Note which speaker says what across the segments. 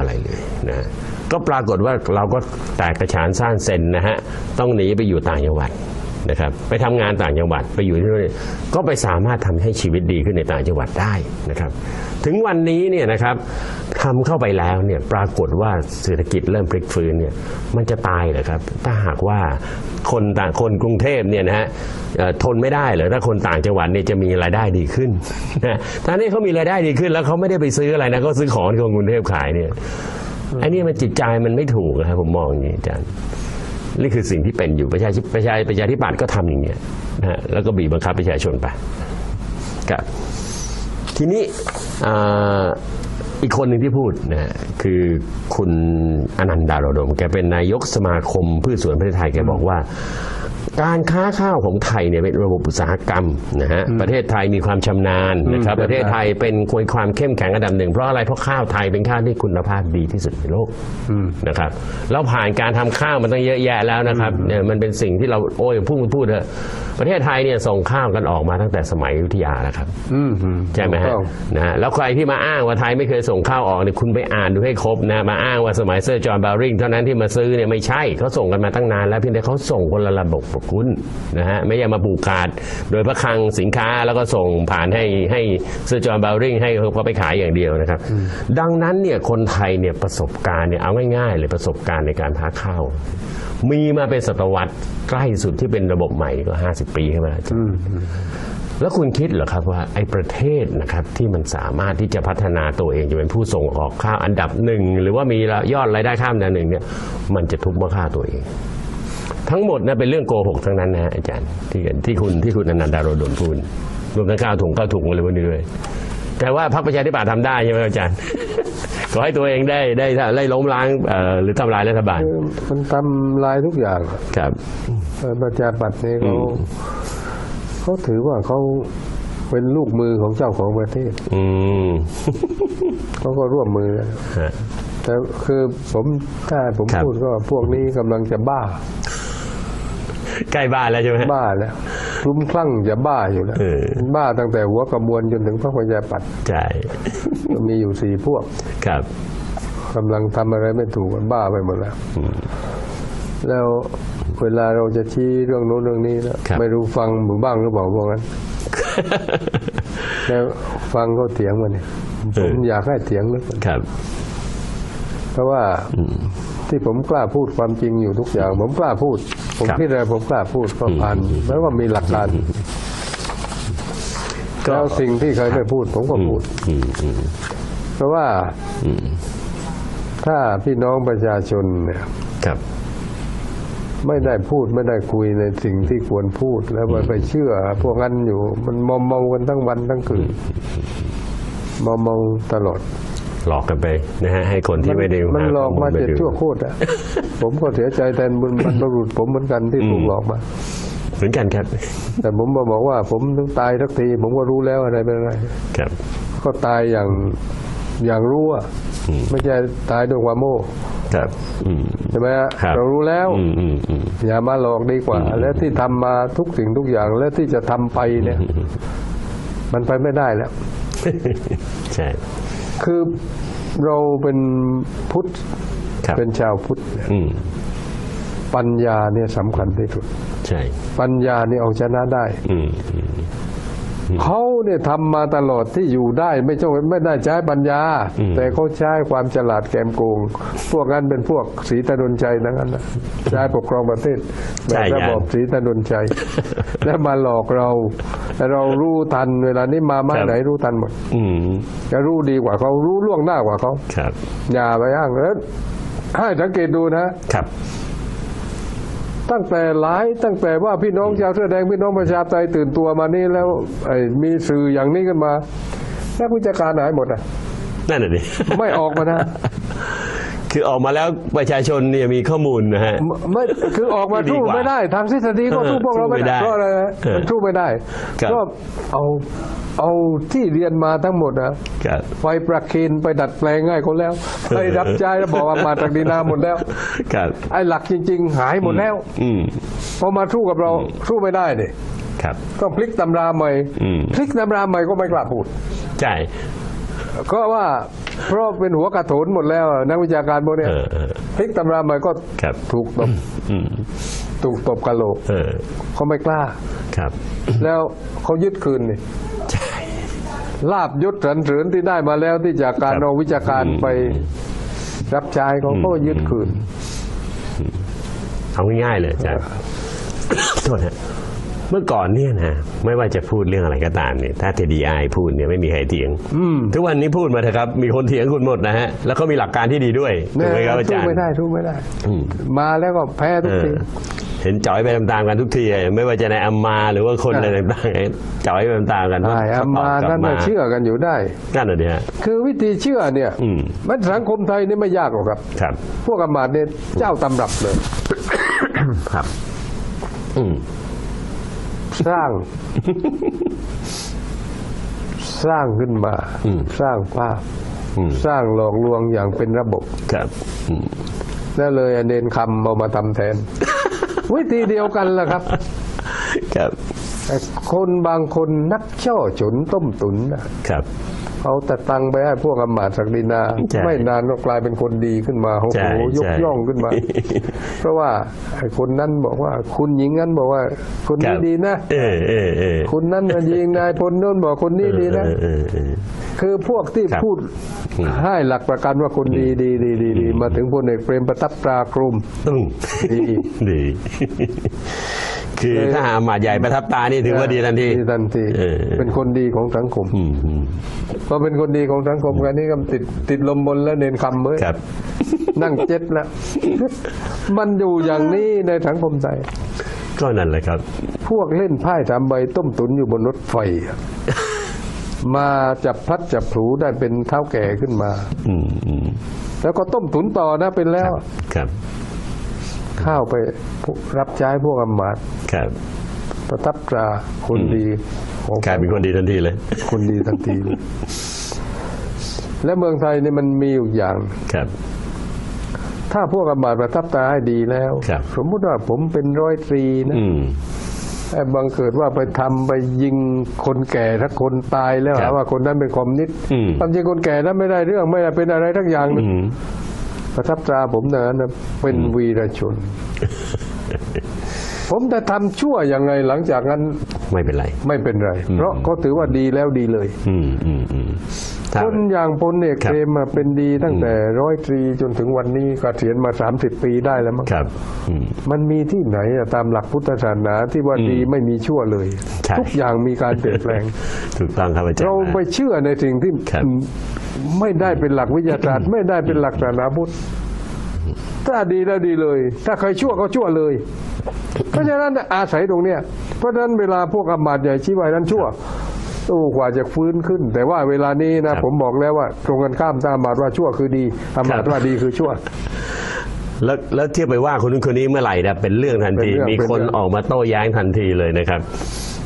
Speaker 1: อะไรเลยนะฮะก็ปรากฏว่าเราก็แตกกระฉานสร้างเซนนะฮะต้องหนีไปอยู่ต่างจังหวัด นะครับไปทำงานต่างจังหวัดไปอยู่ที่นู่นก็ไปสามารถทำให้ชีวิตดีขึ้นในต่างจังหวัดได้นะครับ ถึงวันนี้เนี่ยนะครับทำเข้าไปแล้วเนี่ยปรากฏว่าเศรษฐกิจเริ่มพลิกฟื้นเนี่ยมันจะตายเหรอครับ ถ้าหากว่าคนต่างคนกรุงเทพเนี่ยนะฮะทนไม่ได้เหรอถ้าคนต่างจังหวัดเนี่ยจะมีรายได้ดีขึ้นนะท่านี้เขามีรายได้ดีขึ้น แล้วเขาไม่ได้ไปซื้ออะไรนะเขาซื้อของที่กรุงเทพขายเนี่ยไอ้นี่มันจิตใจมันไม่ถูกนะครับผมมองอย่างนี้อาจารย์ นี่คือสิ่งที่เป็นอยู่ประชาธิประชาประชาธิปัตย์ก็ทำอย่างเงี้ยนะฮะแล้วก็บีบบังคับประชาชนไปครับทีนี้อีกคนหนึ่งที่พูดนะคือคุณอนันดาโรดม แกเป็นนายกสมาคมพืชสวนประเทศไทยแกบอกว่า การค้าข้าวของไทยเนี่ยเป็นระบบอุตสาหกรรมนะฮะประเทศไทยมีความชำนาญนะครับ
Speaker 2: อืม
Speaker 1: ประเทศไทยเป็นคนความเข้มแข็งอันดับหนึ่งเพราะอะไรเพราะข้าวไทยเป็นข้าวที่คุณภาพดีที่สุดในโลก
Speaker 2: อืม
Speaker 1: นะครับแล้วผ่านการทำข้าวมันต้องเยอะแยะแล้วนะครับเนี่ยมันเป็นสิ่งที่เราโอ้ยพูดพูดเถอะประเทศไทยเนี่ยส่งข้าวกันออกมาตั้งแต่สมัยอยุธยาแล้วครับ
Speaker 2: อืมอืม
Speaker 1: ใช่ไหม
Speaker 2: ถู
Speaker 1: ฮะ
Speaker 2: กต้อง
Speaker 1: นะฮะแล้วใครที่มาอ้างว่าไทยไม่เคยส่งข้าวออกเนี่ยคุณไปอ่านดูให้ครบนะมาอ้างว่าสมัยเซอร์จอห์นบาริงเท่านั้นที่มาซื้อเนี่ยไม่ใช่เขาส่งกันมาตั้งนานแล้วเพียงแต่เขาส่งคนละระบบกับคุณนะฮะไม่ใช่มาผูกขาด โดยพระคลังสินค้าแล้วก็ส่งผ่านให้ให้ซอร์จอห์นบาริงให้เขาไปขายอย่างเดียวนะครับ ดังนั้นเนี่ยคนไทยเนี่ยประสบการณ์เนี่ยเอาง่ายๆเลยประสบการณ์ในการท้าข้าวมีมาเป็นศตวรรษใกล้สุดที่เป็นระบบใหม่ก็ 50 ปีขึ้นมาแล้ว
Speaker 2: อืม
Speaker 1: แล้วคุณคิดเหรอครับว่าไอ้ประเทศนะครับที่มันสามารถที่จะพัฒนาตัวเองจะเป็นผู้ส่งออกข้าวอันดับหนึ่งหรือว่ามียอดรายได้ข้ามอันดับหนึ่งเนี่ยมันจะทุบมาค่าตัวเอง ทั้งหมดนะเป็นเรื่องโกหกทั้งนั้นนะฮะอาจารย์ที่ที่คุณที่คุณอนันดาโรดมพูดรวมทั้งข้าวถุงข้าวถุงอะไรพวกนี้ด้วยแต่ว่าพรรคประชาธิปัตย์ทำได้ใช่ไหมอาจารย์ ขอให้ตัวเองได้ได้ได้ล้มล้างเอ่อหรือทำลายรัฐบาล
Speaker 2: คือมันทำลายทุกอย่าง
Speaker 1: ครับ
Speaker 2: เอ่อประชาปัตย์นี่เขา
Speaker 1: อืม
Speaker 2: เขาถือว่าเขาเป็นลูกมือของเจ้าของประเทศ
Speaker 1: อืม
Speaker 2: เขาก็ร่วมมือกัน
Speaker 1: ฮะ
Speaker 2: แต่คือผมถ้าผม
Speaker 1: ครับ
Speaker 2: พูดก็พวกนี้กำลังจะบ้า
Speaker 1: ใกล้บ้านแล้วใช่ไหมฮะ
Speaker 2: บ้าแล้วคลุ้มคลั่งจะบ้าอยู่แล้ว
Speaker 1: เออ
Speaker 2: บ้าตั้งแต่หัวกระบวนจนถึงพระประชาปัตย์
Speaker 1: ใช่
Speaker 2: ก็มีอยู่สี่พวก
Speaker 1: ครับ
Speaker 2: กำลังทำอะไรไม่ถูกกันบ้าไปหมดแล้วแล้วเวลาเราจะชี้เรื่องโน้นเรื่องนี้นะครับไม่รู้ฟังหมู่บ้างหรือเปล่าพวกนั้นแล้วฟังเขาเถียงมันเนี่ย
Speaker 1: เอ
Speaker 2: ผ
Speaker 1: อ
Speaker 2: มอยากให้เถียงเหลย
Speaker 1: ครับ
Speaker 2: เพราะว่าที่ผมกล้าพูดความจริงอยู่ทุกอย่าง ผมกล้าพูด ผม
Speaker 1: ครับ
Speaker 2: คิดอะไรผมกล้าพูดก็ผ่านแล้วว่ามีหลักการ
Speaker 1: ก็
Speaker 2: แล้วสิ่งที่เคยไม่พูด ผมก็พูด
Speaker 1: อืมอืม
Speaker 2: เพราะว่าถ้าพี่น้องประชาชนเนี่ย
Speaker 1: ครับ
Speaker 2: ไม่ได้พูดไม่ได้คุยในสิ่งที่ควรพูด แล้วไปเชื่อ พวกนั้นอยู่ มันมอมเมากันทั้งวันทั้งคืนมอมเมาตลอด
Speaker 1: หลอกกันไปนะฮะให้คนที่ไม่ได้
Speaker 2: มันหลอกมา
Speaker 1: ข้
Speaker 2: เจ็ด
Speaker 1: ไปดู
Speaker 2: ชั่วโคตรอะผมก็เสียใจแทนบรรบรรพบุรุษผมเหมือนกันที่ถูกหลอกมา
Speaker 1: เหมือนกันครับ
Speaker 2: แต่ผมมาบอกว่า ผมถึงตายสักที ผมก็รู้แล้วอะไรเป็นอะไร
Speaker 1: ครับ
Speaker 2: ก็ตายอย่างอย่างรู้อะ
Speaker 1: อืม
Speaker 2: ไม่ใช่ตายด้วยความโม่
Speaker 1: ครับอืม
Speaker 2: ใช่ไหมฮะ
Speaker 1: ครับ
Speaker 2: เรารู้แล้ว
Speaker 1: อืมอืมอืม
Speaker 2: อย่ามาหลอกดีกว่า และที่ทำมาทุกสิ่งทุกอย่าง และที่จะทำไปเนี่ย มันไปไม่ได้แล้ว
Speaker 1: ใช่
Speaker 2: คือเราเป็นพุทธ
Speaker 1: ครับ
Speaker 2: เป็นชาวพุทธเนี่ย
Speaker 1: อืม
Speaker 2: ปัญญาเนี่ยสำคัญที่สุด
Speaker 1: ใช่
Speaker 2: ปัญญาเนี่ยเอาชนะได้
Speaker 1: อืมอืม
Speaker 2: เขาเนี่ยทำมาตลอดที่อยู่ได้ไม่ใช่ไม่ได้ใช้ปัญญา
Speaker 1: อืม
Speaker 2: แต่เขาใช้ความฉลาดแกมโกง พวกนั้นเป็นพวกศรีตนนชัยทั้งนั้นนะใช้ปกครองประเทศแบบระบบศรีตนนชัย แล้วมาหลอกเรา เรารู้ทันเวลานี้มามาไหนรู้ทันหมด
Speaker 1: อืม
Speaker 2: จะรู้ดีกว่าเขารู้ล่วงหน้ากว่าเขา
Speaker 1: ครับ
Speaker 2: อย่าไปอ้างเออให้สังเกตดูนะ
Speaker 1: ครับ
Speaker 2: ตั้งแต่หลายตั้งแต่ว่าพี่น้องชาวเสื้อแดงพี่น้องประชาชนไทยตื่นตัวมานี่แล้วไอ้มีสื่ออย่างนี้ขึ้นมานักวิชาการหายหมดอะ
Speaker 1: นั่นแหละดิ
Speaker 2: ไม่ออกมานะ
Speaker 1: คือออกมาแล้วประชาชนเนี่ยมีข้อมูลนะฮะ
Speaker 2: ไม่คือออกมา
Speaker 1: ดี
Speaker 2: สู้
Speaker 1: กว่า
Speaker 2: ไม่ได้ทางทฤษฎีก็
Speaker 1: เออ
Speaker 2: สู้พวกเราไม่
Speaker 1: สู้ไม่ได้
Speaker 2: ได้เพราะอะไรนะ
Speaker 1: เออ
Speaker 2: มันสู้ไม่ได้
Speaker 1: ครับ
Speaker 2: ก็เอาเอาที่เรียนมาทั้งหมดนะครับไฟประเคนไปดัดแปลงง่ายคนแล้วไปรับใจแล้วบอกว่ามาจากดีนาหมดแล้ว
Speaker 1: ครับ
Speaker 2: ไอ้หลักจริง ๆ หายหมดแล้ว
Speaker 1: อืม
Speaker 2: พอมาสู้กับเราสู้ไม่ได้เนี่ย
Speaker 1: ครับ
Speaker 2: ก็พลิกตำราใหม่
Speaker 1: อืม
Speaker 2: พลิกตำราใหม่ก็ไม่กล้าพูด
Speaker 1: ใช่
Speaker 2: ก็ว่า เพราะเป็นหัวกระโถนหมดแล้วอะนักวิชาการพวกเนี้ย
Speaker 1: เออเออ
Speaker 2: พลิกตำราใหม่ก็
Speaker 1: ครับ
Speaker 2: ถูกตบ
Speaker 1: อืม
Speaker 2: ถูกตบกระโหลก
Speaker 1: เออ
Speaker 2: เขาไม่กล้า
Speaker 1: ครับ
Speaker 2: แล้วเขายึดคืนนี่
Speaker 1: ใช่
Speaker 2: ลาบยศสรรเสริญที่ได้มาแล้วที่จากการ
Speaker 1: ครับ
Speaker 2: เอาวิชาการไปรับใช้เขาก็ยึดคืน
Speaker 1: เอาง่ายๆเลยอาจารย์โทษฮะ เมื่อก่อนเนี่ยนะไม่ว่าจะพูดเรื่องอะไรก็ตามเนี่ยถ้าเทดีไอพูดเนี่ยไม่มีใครเถียง ทุกวันนี้พูดมาเถอะครับ มีคนเถียงคุณหมดนะฮะ แล้วก็มีหลักการที่ดีด้วยถูกไหมครับอา
Speaker 2: สู้
Speaker 1: จารย์
Speaker 2: ไม่ได้สู้ไม่ได้
Speaker 1: อืม
Speaker 2: มาแล้วก็แพ้ทุก
Speaker 1: เอ
Speaker 2: ที
Speaker 1: อเห็นจ่อยไปตามๆกันทุกทีไม่ว่าจะในอัมมาหรือว่าคนอะไรต่างๆจ่อยไปตามๆกัน
Speaker 2: ใช่อามา
Speaker 1: ตอบกลั
Speaker 2: นั่
Speaker 1: บ
Speaker 2: นน่ะเชื่อกันอยู่ได้
Speaker 1: นั่นน่ะดิฮะ
Speaker 2: คือวิธีเชื่อเนี่ย
Speaker 1: อืม
Speaker 2: มันสังคมไทยนี่ไม่ยากหรอกครับ
Speaker 1: ครับ
Speaker 2: พวกอำมาตย์เนี่ยเจ้าตำรับเลย
Speaker 1: ครับ อืม
Speaker 2: สร้าง สร้างขึ้นมา
Speaker 1: อืม
Speaker 2: สร้างภาพ
Speaker 1: อืม
Speaker 2: สร้างหลอกลวงอย่างเป็นระบบ
Speaker 1: ครับอืม
Speaker 2: แล้วเลยเนนคำเอามาทำแทน วิธีเดียวกันแหละครับ
Speaker 1: ครับ
Speaker 2: แต่คนบางคนนักช่อฉนต้มตุนนะครับ เอาแต่ตังค์ไปให้พวกอำมาตย์ศักดินา
Speaker 1: ใช่
Speaker 2: ไม่นานก็กลายเป็นคนดีขึ้นมาโอ้
Speaker 1: ใช่
Speaker 2: โหยก
Speaker 1: ใช่
Speaker 2: ย่องขึ้นมา เพราะว่าไอ้คนนั้นบอกว่า คุณหญิงนั้นบอกว่า คน
Speaker 1: ครั
Speaker 2: นี้
Speaker 1: บ
Speaker 2: ดีนะ
Speaker 1: เออเออเออ
Speaker 2: คนนั้นน่ะยิงนายพลโน้นบอกคนนี้ดีนะ
Speaker 1: เออเออเออ
Speaker 2: คือพวกที่
Speaker 1: ครับ
Speaker 2: พูดให้หลักประกันว่าคนดีดีดีดีดีมาถึงพลเอกเปรมประทับตรากรุม
Speaker 1: ตึ้ง
Speaker 2: ดี
Speaker 1: ดี คือถ้าหาหมาดใหญ่ประทับตานี่ถือว่าดีทันที
Speaker 2: ดีทันที
Speaker 1: เออ
Speaker 2: เป็นคนดีของสังคม
Speaker 1: อืมอืม
Speaker 2: พอเป็นคนดีของสังคมกันนี่ก็ติดติดลมบนแล้วเน้นคำเมื่อ
Speaker 1: ครับ
Speaker 2: นั่งเจ็ดแล้วมันอยู่อย่างนี้ในสังคมไทย
Speaker 1: ก็นั่นแหละครับ
Speaker 2: พวกเล่นไพ่สามใบต้มตุนอยู่บนรถไฟอะมาจับพลัดจับผลูได้เป็นเท้าแก่ขึ้นมา
Speaker 1: อืมอืม
Speaker 2: แล้วก็ต้มตุนต่อนะเป็นแล้ว
Speaker 1: ครับ
Speaker 2: เข้าไปรับใช้พวกอำมาตย์
Speaker 1: ครับ
Speaker 2: ประทับตราคนดีของ
Speaker 1: กลายเป็นคนดีทันทีเลย
Speaker 2: คนดีทันทีเลยและเมืองไทยนี่มันมีอยู่อย่าง
Speaker 1: ครับ
Speaker 2: ถ้าพวกอำมาตย์ประทับตราให้ดีแล้ว
Speaker 1: ครับ
Speaker 2: สมมุติว่าผมเป็นร้อยตรีนะ
Speaker 1: อืม
Speaker 2: ไอ้บังเกิดว่าไปทำไปยิงคนแก่ถ้าคนตายแล้ว
Speaker 1: ครั
Speaker 2: หา
Speaker 1: บ
Speaker 2: ว่าคนนั้นเป็นคอมมิวนิสต์
Speaker 1: อืม
Speaker 2: ความจริงคนแก่นั้นไม่ได้เรื่องไม่ได้เป็นอะไรทั้งอย่างหนึง
Speaker 1: อืม
Speaker 2: ประทับตราผมนะนะเป็นวีรชน ผมจะทำชั่วยังไงหลังจากนั้น
Speaker 1: ไม่เป็นไร
Speaker 2: ไม่เป็นไร เพราะเขาถือว่าดีแล้วดีเลย
Speaker 1: อืมอืมอืมถ้า
Speaker 2: คนอย่างพลเอก
Speaker 1: ครับ
Speaker 2: เปรมอะเป็นดีตั้งแต่ร้อยตรีจนถึงวันนี้เกษียณมาสามสิบปีได้แล้วมั้ง
Speaker 1: ครับอืม
Speaker 2: มันมีที่ไหนอะตามหลักพุทธศาสนาที่ว่าดีไม่มีชั่วเลย
Speaker 1: ใช่
Speaker 2: ทุกอย่างมีการเปลี่ยนแปลง
Speaker 1: ถูกต้องครับอาจารย์
Speaker 2: เราไปเชื่อในสิ่งที่
Speaker 1: ครับ
Speaker 2: ไม่ได้เป็นหลักวิทยาศาสตร์ ไม่ได้เป็นหลักศาสนาพุทธ ถ้าดีแล้วดีเลย ถ้าใครชั่วก็ชั่วเลย เพราะฉะนั้นอาศัยตรงเนี้ยเพราะฉะนั้นเวลาพวกอำมาตย์ใหญ่ชี้ไว้นั้นชั่วโอ้กว่าจะฟื้นขึ้น แต่ว่าเวลานี้นะผมบอกแล้วว่า ตรงกันข้ามถ้าอำมาตย์ว่าชั่วคือดีอำมาตย์ว่าดีคือชั่ว
Speaker 1: แล้วแล้วเทียบไปว่าคนนู้นคนนี้เมื่อไหร่นะเป็นเรื่องทันที
Speaker 2: เป็นเรื่อง
Speaker 1: มีคน
Speaker 2: เป็นเรื่อง
Speaker 1: ออกมาโต้แย้งทันทีเลยนะครับ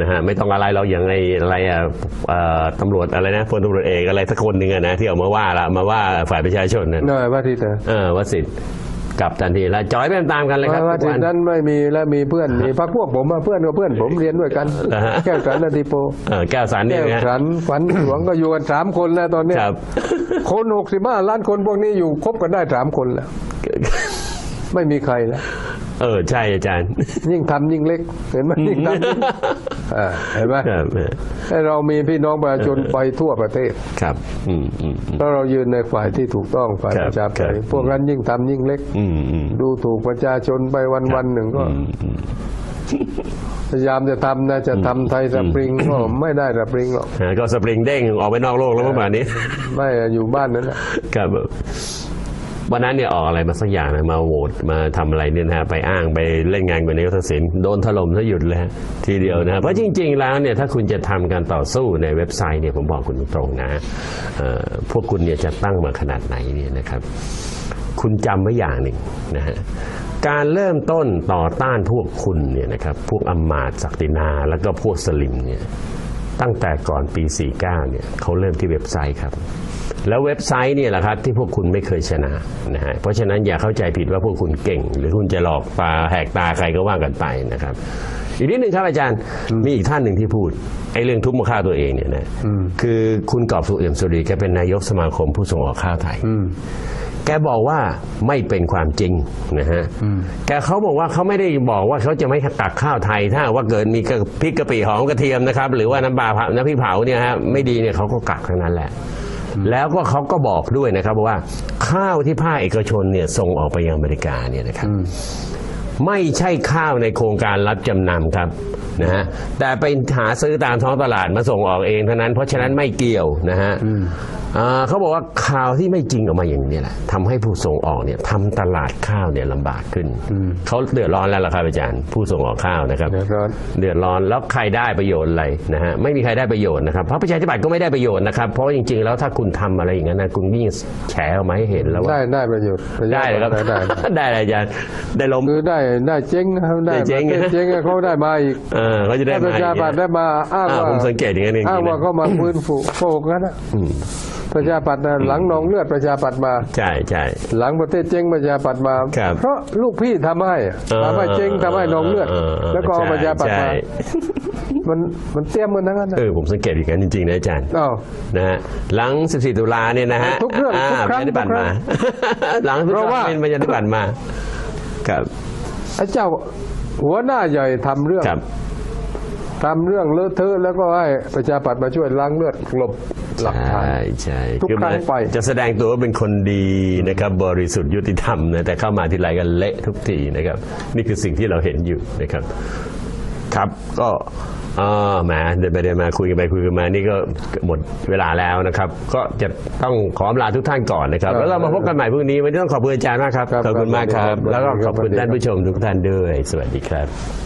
Speaker 1: นะฮะไม่ต้องอะไรเราอย่างไอ้อะไรอะเอ่อตำรวจอะไรนะพลตำรวจเอกอะไรสักคนหนึ่งอะนะที่ออกมาว่าละมาว่าฝ่ายประชาชนนั่น
Speaker 2: เนยว่าที่เธอ
Speaker 1: เออวสิทธิ์ กลับทันทีแล้วจอยไปตามๆกันเลยครับ
Speaker 2: ว่า
Speaker 1: ทุ
Speaker 2: ที่
Speaker 1: กวัน
Speaker 2: นั้นไม่มีและมีเพื่อนมีพักพวกผมอะเพื่อนกับเพื่อนผมเรียนด้วยกัน
Speaker 1: เหรอฮะ
Speaker 2: แก้วสันนาทีโป
Speaker 1: เออแก้วสันนี่
Speaker 2: แก้ว
Speaker 1: นะฮะ
Speaker 2: สันฝันหลวงก็อยู่กันสามคนแล้วตอนเนี้ย
Speaker 1: ครับ
Speaker 2: คนหกสิบห้าล้านคนพวกนี้อยู่คบกันได้สามคนแล้ว ไม่มีใครแล้ว
Speaker 1: เออใช่อาจารย์
Speaker 2: ยิ่งทำยิ่งเล็ก เห็นไหมยิ่งทำยิ่งอ่าเห็นไหม
Speaker 1: ครับเออ
Speaker 2: ให้เรามีพี่น้องประชาชนไปทั่วประเทศ
Speaker 1: ครับ อืมอืมอืม
Speaker 2: แล้วเรายืนในฝ่ายที่ถูกต้องฝ่าย
Speaker 1: ครับ
Speaker 2: ประชาธิปไตย
Speaker 1: ครับ
Speaker 2: พวกนั้นยิ่งทำยิ่งเล็ก
Speaker 1: อืมอืม
Speaker 2: ดูถูกประชาชนไปวันวันๆหนึ่งก็
Speaker 1: อืมอืม
Speaker 2: พยายามจะทำนะจะทำไทยสปริงก็ไม่ได้สปริงหรอก
Speaker 1: ฮะก็สปริงเด้งออกไปนอกโลกแล้วเมื่อวานนี้
Speaker 2: ไม่อยู่บ้านนั้นแหละ
Speaker 1: ครับ วันนั้นเนี่ยออกอะไรมาสักอย่างนะมาโหวตมาทำอะไรเนี่ยนะฮะไปอ้างไปเล่นงานกับนายกทักษิณโดนถล่มซะหยุดเลยฮะทีเดียวนะฮะเพราะจริง ๆ แล้วเนี่ยถ้าคุณจะทำการต่อสู้ในเว็บไซต์เนี่ยผมบอกคุณตรงนะพวกคุณเนี่ยจะตั้งมาขนาดไหนเนี่ยนะครับ คุณจำไว้อย่างหนึ่งนะฮะการเริ่มต้นต่อต้านพวกคุณเนี่ยนะครับพวกอำมาตศักดินา แล้วก็พวกสลิมเนี่ยตั้งแต่ก่อนปี 49เนี่ยเขาเริ่มที่เว็บไซต์ครับ แล้วเว็บไซต์เนี่ยแหละครับที่พวกคุณไม่เคยชนะนะฮะเพราะฉะนั้นอย่าเข้าใจผิดว่าพวกคุณเก่ง หรือคุณจะหลอกตาแหกตาใครก็ว่ากันไปนะครับ อีกนิดหนึ่งครับอาจารย์มีอีกท่านหนึ่งที่พูดไอ้เรื่องทุบมาฆ่าตัวเองเนี่ยนะคือคุณกอบสุขเอี่ยมสุรีแกเป็นนายกสมาคมผู้ส่งออกข้าวไทย
Speaker 2: อืม
Speaker 1: แกบอกว่าไม่เป็นความจริงนะฮะแกเขาบอกว่าเขาไม่ได้บอกว่าเขาจะไม่ตักข้าวไทย ถ้าว่าเกิดมีกระพริกกะปิหอมกระเทียมนะครับ หรือว่าน้ำปลาเผาน้ำพริกเผาเนี่ยฮะไม่ดีเนี่ยเขาก็กักทั้งนั้นแหละ แล้วก็เขาก็บอกด้วยนะครับว่าข้าวที่ภาคเอกชนเนี่ยส่งออกไปยังอเมริกาเนี่ยนะครับไม่ใช่ข้าวในโครงการรับจำนำครับนะฮะแต่ไปหาซื้อตามท้องตลาดมาส่งออกเองเท่านั้น เพราะฉะนั้นไม่เกี่ยวนะฮะอ่า เขาบอกว่าข่าวที่ไม่จริงออกมาอย่างนี้แหละทำให้ผู้ส่งออกเนี่ยทำตลาดข้าวเนี่ยลำบากขึ้น เขาเดือดร้อนแล้วล่ะครับอาจารย์ ผู้ส่งออกข้าวนะครับ
Speaker 2: เดือดร้อน
Speaker 1: เดือดร้อนแล้วใครได้ประโยชน์อะไรนะฮะไม่มีใครได้ประโยชน์นะครับเพราะประชาธิปัตย์ก็ไม่ได้ประโยชน์นะครับเพราะจริงๆ แล้วถ้าคุณทำอะไรอย่างนั้นนะคุณยิ่งแฉออกมาให้เห็นแล้วว่า
Speaker 2: ได้ได้ประโยชน์ประโยชน์
Speaker 1: ได้เลยครับ
Speaker 2: ได้ได้
Speaker 1: ได้เลยอาจารย์ได้ล้ม
Speaker 2: คือได้ได้เจ๊งนะครับได้
Speaker 1: ได้เจ๊ง
Speaker 2: ประเทศเจ๊งเขาได้มาอีก
Speaker 1: เออเขาจะได้
Speaker 2: ถ้าประ
Speaker 1: มา
Speaker 2: ชา
Speaker 1: อีก
Speaker 2: ปัตย์ได้มาอ้าง
Speaker 1: อ่า
Speaker 2: ว่า
Speaker 1: ผมสังเกตอย่างนั้นจริงๆ
Speaker 2: อ้างว่า
Speaker 1: นะ
Speaker 2: เขามาฟื้นฟูโฟกงั้นนะประชาปัตย์นะหลังนองเลือดประชาปัตย์มา
Speaker 1: ใช่ใช่
Speaker 2: หลังประเทศเจ๊งประชาปัตย์มา
Speaker 1: ครับ
Speaker 2: เพราะลูกพี่ทำให้อะ
Speaker 1: เออ
Speaker 2: ทำให้เจ๊งทำให้นองเลือด แล้วก็เอาประชาปัตย์
Speaker 1: ใช่
Speaker 2: มามันมันเตรียมกันทั้งนั้นนะ
Speaker 1: เออผมสังเกตอย่างนั้นจริงๆนะอาจารย์
Speaker 2: อ้าว
Speaker 1: นะฮะหลัง 14 ตุลาเนี่ยนะฮะ
Speaker 2: ทุกเรื่องทุกครั้ง
Speaker 1: ประชาธิปัตย์
Speaker 2: ทุกครั้
Speaker 1: มางหลัง
Speaker 2: เพราะว่า
Speaker 1: เป็นประชาธิปัตย์มา ครับ
Speaker 2: ไอ้เจ้าหัวหน้าใหญ่ทำเรื่อง
Speaker 1: ครับ
Speaker 2: ทำเรื่องเลอะเทอะแล้วก็ให้ประชาปัตย์มาช่วยล้างเลือดกลบ หลักฐาน
Speaker 1: ใช่ใช่
Speaker 2: ทุกครั้ง
Speaker 1: มัน
Speaker 2: ไป
Speaker 1: จะแสดงตัวว่าเป็นคนดีนะครับบริสุทธิ์ยุติธรรมนะแต่เข้ามาทีไรกันเละทุกทีนะครับ นี่คือสิ่งที่เราเห็นอยู่นะครับ ครับก็อ่าแหมเดินไปเดินมาคุยกันไปคุยกันมานี่ก็หมดเวลาแล้วนะครับ ก็จะต้องขออำลาทุกท่านก่อนนะครับ
Speaker 2: ครับ
Speaker 1: แล้วเรามาพบกันใหม่พรุ่งนี้วันนี้ต้องขอบคุณอาจารย์มากครับ
Speaker 2: ครับ
Speaker 1: ขอบคุณมากครับ
Speaker 2: ครับ
Speaker 1: แล้วก็ขอบคุณ
Speaker 2: สวัสดีครับ
Speaker 1: ท่านผู้ชมทุกท่านด้วย สวัสดีครับ